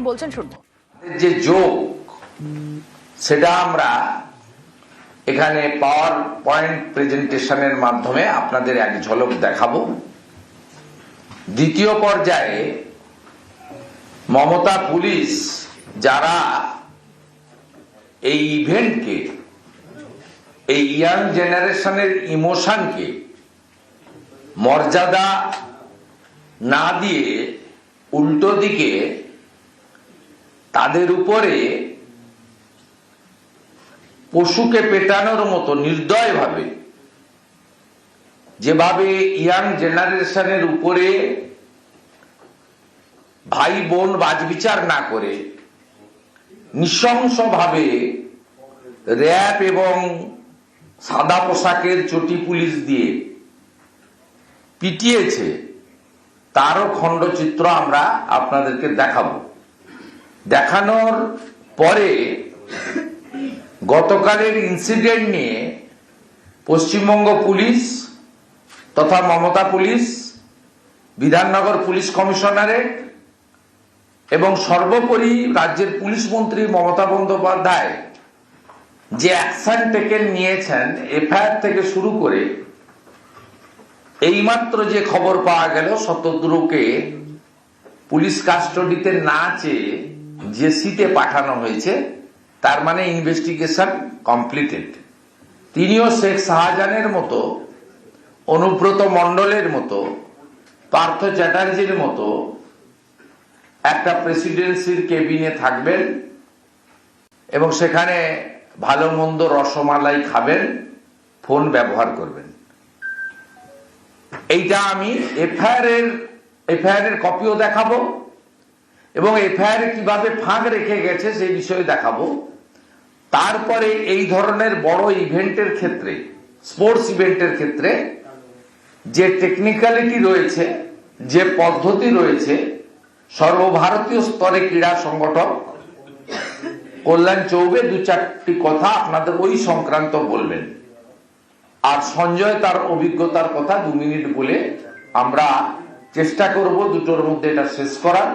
কি বলছেন শুনব। যে যোগ, সেটা আমরা এখানে পাওয়ার পয়েন্ট প্রেজেন্টেশনের মাধ্যমে আপনাদের এক ঝলক দেখাবো। দ্বিতীয় পর্যায়ে মমতা পুলিশ যারা এই ইভেন্টকে এই ইয়াং জেনারেশনের ইমোশনকে মর্যাদা না দিয়ে উল্টো দিকে তাদের উপরে পশুকে পেটানোর মতো নির্দয়ভাবে, যেভাবে ইয়াং জেনারেশনের উপরে ভাই বোন বাজবিচার না করে, নৃশংসভাবে র্যাব এবং সাদা পোশাকের চটি পুলিশ দিয়ে পিটিয়েছে, তারও খণ্ডচিত্র আমরা আপনাদেরকে দেখাবো। দেখানোর পরে গতকালের ইনসিডেন্ট নিয়ে পশ্চিমবঙ্গ পুলিশ তথা Mamata police, Bidhannagar police commissionerate এবং সর্বোপরি রাজ্যের পুলিশ মন্ত্রী মমতা বন্দ্যোপাধ্যায় যে অ্যাকশন টেকেন নিয়েছেন, এফআইআর থেকে শুরু করে এইমাত্র যে খবর পাওয়া গেল, শতদ্রুকে পুলিশ কাস্টডিতে না চেয়ে জেসিতে পাঠানো হয়েছে, তার মানে ইনভেস্টিগেশন কমপ্লিটেড তিনিও শেখ শাহজাহানের মতো, অনুব্রত মণ্ডলের মতো, পার্থ চ্যাটার্জির মতো, একটা প্রেসিডেন্সির কেবিনে থাকবেন এবং সেখানে ভালো মন্দ রসমালাই খাবেন, ফোন ব্যবহার করবেন। এইটা আমি এফআইআর এর এফআইআর এর কপিও দেখাবো। এবং এফআইআর কীভাবে ফাঁক রেখে গেছে সেই বিষয়ে দেখাবো। তারপরে এই ধরনের বড় ইভেন্টের ক্ষেত্রে, স্পোর্টস ইভেন্টের ক্ষেত্রে, যে টেকনিক্যালিটি রয়েছে, যে পদ্ধতি রয়েছে, সর্বভারতীয় স্তরে ক্রীড়া সংগঠক কল্যাণ চৌবে দু চারটি কথা আপনাদের ওই সংক্রান্ত বলবেন। আর সঞ্জয় তার অভিজ্ঞতার কথা দু মিনিট বলে আমরা চেষ্টা করব দুটোর মধ্যে এটা শেষ করার।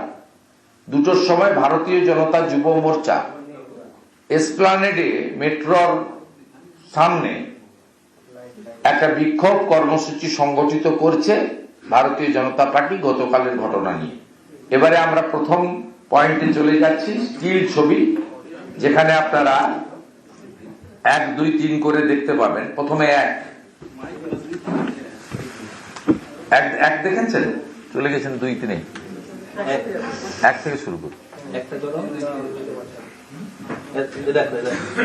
দুটোর সময় ভারতীয় জনতা যুব মোর্চা এসপ্লানেডে মেট্রোর সামনে একটা বিক্ষোভ কর্মসূচি সংগঠিত করছে ভারতীয় জনতা পার্টি গতকালের ঘটনা নিয়ে। এবারে আমরা প্রথম পয়েন্টে চলে যাচ্ছি, স্টিল ছবি, যেখানে আপনারা এক, দুই, তিন করে দেখতে পাবেন। প্রথমে এক। এক দেখেছেন? চলে গেছেন দুই, তিনে। এক থেকে শুরু করুন একটা করো এ- এ দেখো। এ দেখো।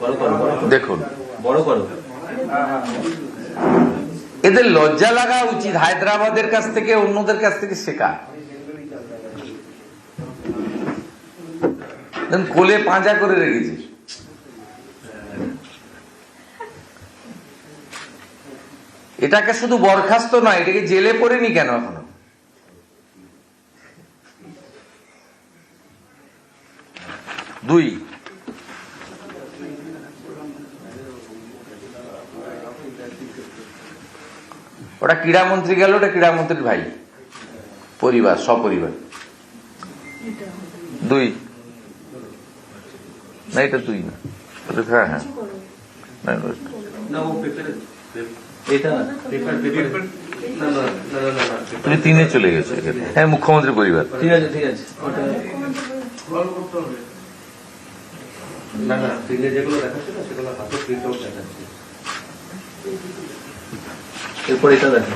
বড় করো বড় করো। দেখুন। বড় করো। এদের লজ্জা লাগা উচিত হায়দ্রাবাদের কাছ থেকে অন্যদের কাছ থেকে শেখা। দেখুন, কোলে পাঁজা করে রেখেছে এটাকে শুধু বরখাস্ত নয় এটাকে জেলে পড়েনি কেন এখনও? দুই। ওটা ক্রীড়ামন্ত্রী গেল ওটা ক্রীড়ামন্ত্রীর ভাই। পরিবার সপরিবার। দুই। না এটা দুই না। ওটা হ্যাঁ। হ্যাঁ এটা না পেপার পেপার। তুমি তিনে চলে গেছে হ্যাঁ মুখ্যমন্ত্রী পরিবার। ঠিক আছে ঠিক আছে ওটা না না স্ক্রিনে যেগুলো দেখাচ্ছে না সেগুলো হাতে প্রিন্ট আউট দেখাচ্ছে। এরপর এটা দেখো।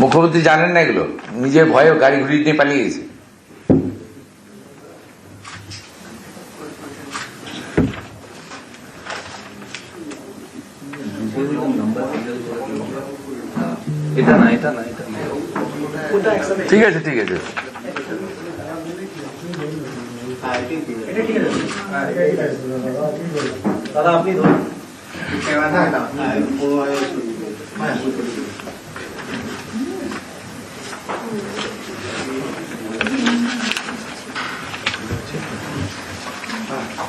মুখ্যমন্ত্রী জানেন না এগুলো? নিজের ভয়ে গাড়ি ঘুরিয়ে নিয়ে পালিয়ে গেছে। এটা না এটা না এটা না ঠিক আছে ঠিক আছে দাদা আপনি ধরুন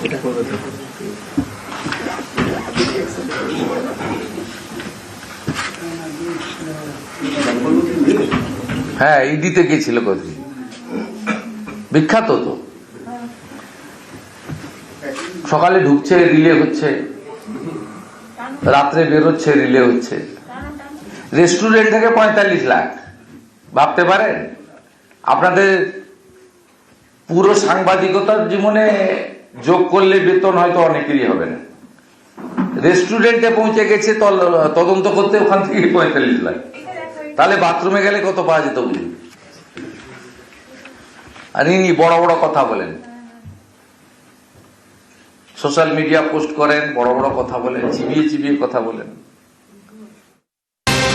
এটা করবে হ্যাঁ ইডিতে গেছিল কোথায় বিখ্যাত তো। সকালে ঢুকছে, রিলে হচ্ছে। রাত্রে বেরোচ্ছে, রিলে হচ্ছে। রেস্টুরেন্ট থেকে পঁয়তাল্লিশ লাখ। ভাবতে পারেন? আপনাদের পুরো সাংবাদিকতার জীবনে যোগ করলে বেতন হয়তো অনেকেরই হবে না। রেস্টুরেন্টে পৌঁছে গেছে তদন্ত করতে ওখান থেকে পঁয়তাল্লিশ লাখ। তাহলে বাথরুমে গেলে কত পাওয়া যেত বুঝলি আর ইনি বড় বড় কথা বলেন। সোশ্যাল মিডিয়া পোস্ট করেন, বড় বড় কথা বলেন, চিবিয়ে চিবিয়ে কথা বলেন।